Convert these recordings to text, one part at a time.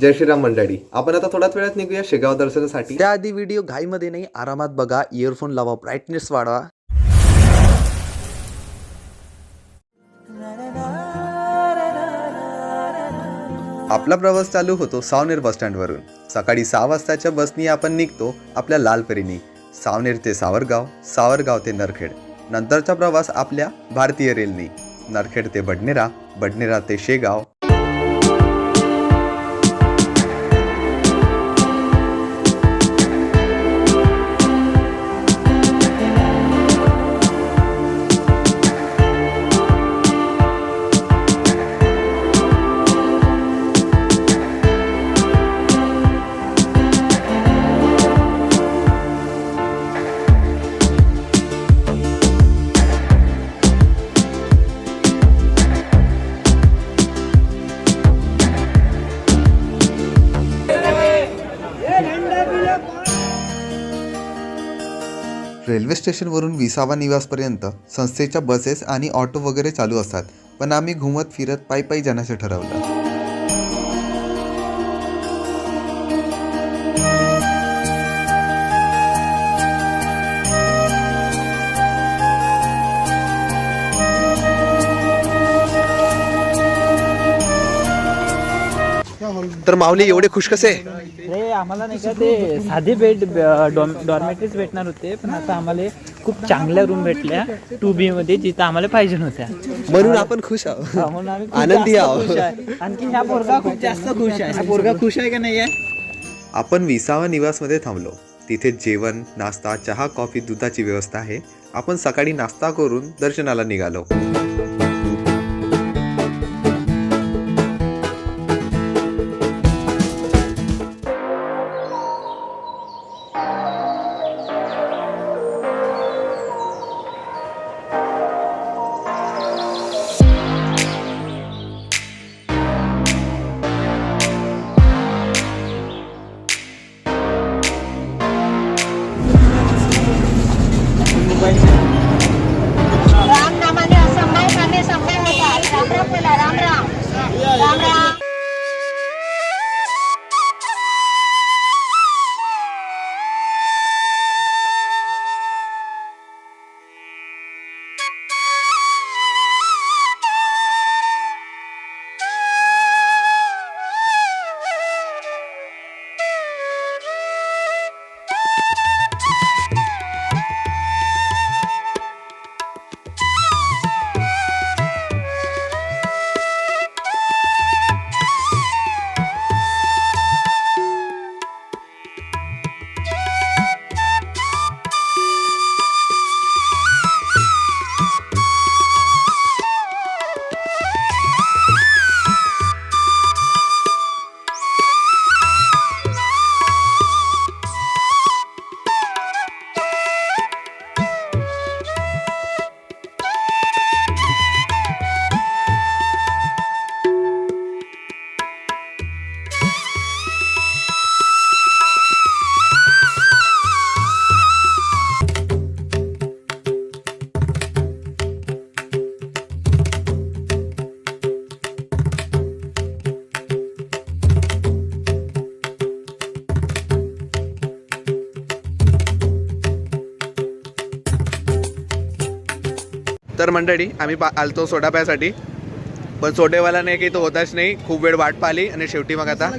जय श्रीराम मंडळी. आपण आता थोड्याच वेळात निघूया शेगाव दर्शनासाठी. त्याआधी व्हिडिओ घाईमध्ये नाही आरामात बघा इयरफोन लावा ब्राईटनेस वाढवा. आपला प्रवास चालू होतो सावनेर बस स्टँडवरून सकाळी सहा वाजताच्या बसनी आपण निघतो आपल्या लालपरीनी. सावनेर ते सावरगाव सावरगाव ते नरखेड. नंतरचा प्रवास आपल्या भारतीय रेलनी नरखेड ते बडनेरा बडनेरा ते शेगाव रेल्वे स्टेशनवरून विसावा निवासपर्यंत संस्थेच्या बसेस आणि ऑटो वगैरे चालू असतात पण आम्ही घुमत फिरत पायी पायी जाण्याचं ठरवलं. तर माऊली एवढे खुश कसे? रे आम्हाला नाही का ते साधे बेड डॉर्मेटरीज भेटणार होते पण आता आम्हाला खूप चांगल्या रूम भेटल्या टू बी मध्ये जिथं आम्हाला पाहिजे नव्हत्या. म्हणून आपण खुश आहोत. हा, म्हणून आम्ही खूप आनंदी जास्त आहोत. खुश आहे. आणखी ह्या पोरगा खूप जास्त खुश आहे. हा पोरगा खुश आहे का नाही आहे? आपण विसावा निवासमध्ये थांबलो. तिथे जेवण नाश्ता चहा कॉफी दुधाची व्यवस्था आहे. आपण सकाळी नाश्ता करून दर्शनाला निघालो. राम रेडी आम्ही पा आलतो सोडा प्यासाठी. पण सोडेवाला नाही की तो होताच नाही. खूप वेळ वाट पाहिली आणि शेवटी मग आता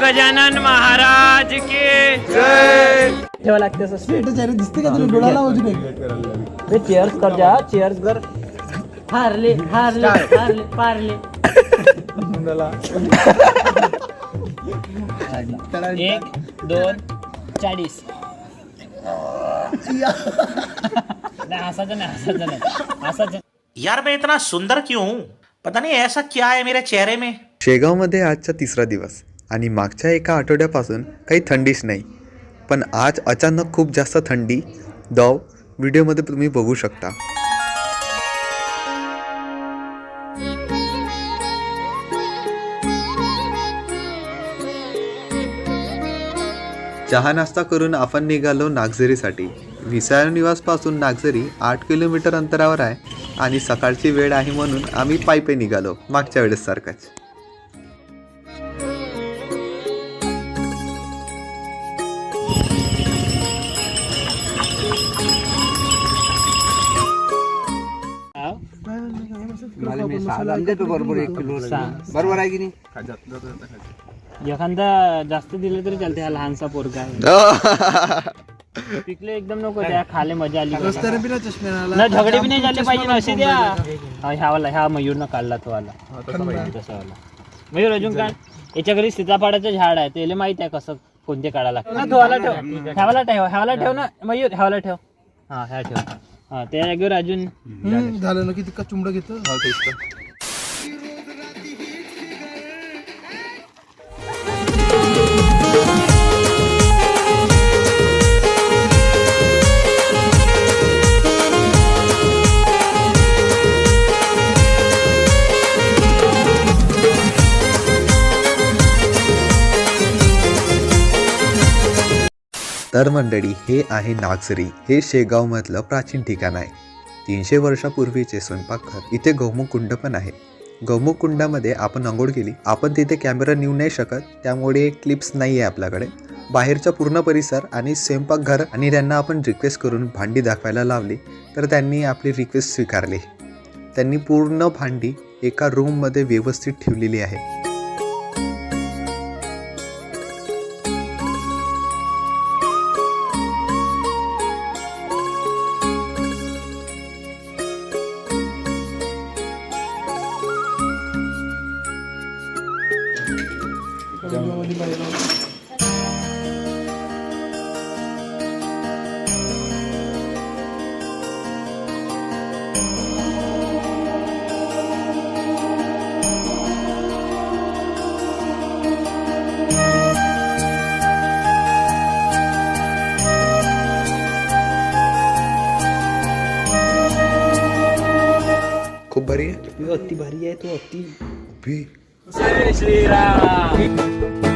गजानन महाराज के। ठेवा लागते असं. दिसते का तुला? चेअर्स कर जा चेअर्स कर. हारले हारले हारले पारले एक दोन चाळीस. नाही नाही नाही. यार मैं इतना सुंदर क्यों हूँ? पता नहीं ऐसा क्या है मेरे चेहरे में। शेगावमध्ये आजचा तिसरा दिवस. आणि मागच्या एका आठवड्यापासून काही थंडीच नाही. पण आज अचानक खूप जास्त थंडी दव व्हिडिओमध्ये तुम्ही बघू शकता. चहा नाश्ता करून आपण निघालो नागझरीसाठी. विसाळ निवासपासून नागझरी आठ किलोमीटर अंतरावर आहे आणि सकाळची वेळ आहे म्हणून आम्ही पायपे निघालो मागच्या वेळेस सारखाच. बरोबर आहे की नाही? एखादा जास्त दिलं तरी चालते हा लहानसा पोरगा आहे. पिकले एकदम नको त्या खाले मजा आली रस्त्याने ना झगडे बी नाही झाले पाहिजे ना असे द्या. हा, ह्या वाला ह्या मयूर न काढला तो वाला. तसा वाला. मयूर अजून काय? याच्या घरी सीताफळाचं झाड आहे त्याला माहीत आहे कसं कोणते काढायला लागतं ना, तो वाला ठेव. ह्यावाला ठेव ह्यावाला ठेव ना. मयूर ह्यावाला ठेव. हा ह्या ठेव. हा त्या जागेवर अजून झालं ना किती का चुंबड घेतो तर मंडळी हे आहे नागझरी. हे शेगावमधलं प्राचीन ठिकाण आहे. तीनशे वर्षापूर्वीचे स्वयंपाकघर इथे गौमुख कुंड पण आहे. गौमुख कुंडामध्ये आपण आंघोळ केली. आपण तिथे कॅमेरा नेऊ नाही शकत. त्यामुळे क्लिप्स नाही आहे आपल्याकडे. बाहेरचा पूर्ण परिसर आणि स्वयंपाकघर आणि त्यांना आपण रिक्वेस्ट करून भांडी दाखवायला लावली तर त्यांनी आपली रिक्वेस्ट स्वीकारली. त्यांनी पूर्ण भांडी एका रूममध्ये व्यवस्थित ठेवलेली आहे. खूप भारी आहे. अति भारी आहे तो अति. भी जय श्रीराम.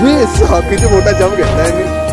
काय रे अरे हात देत आहे किती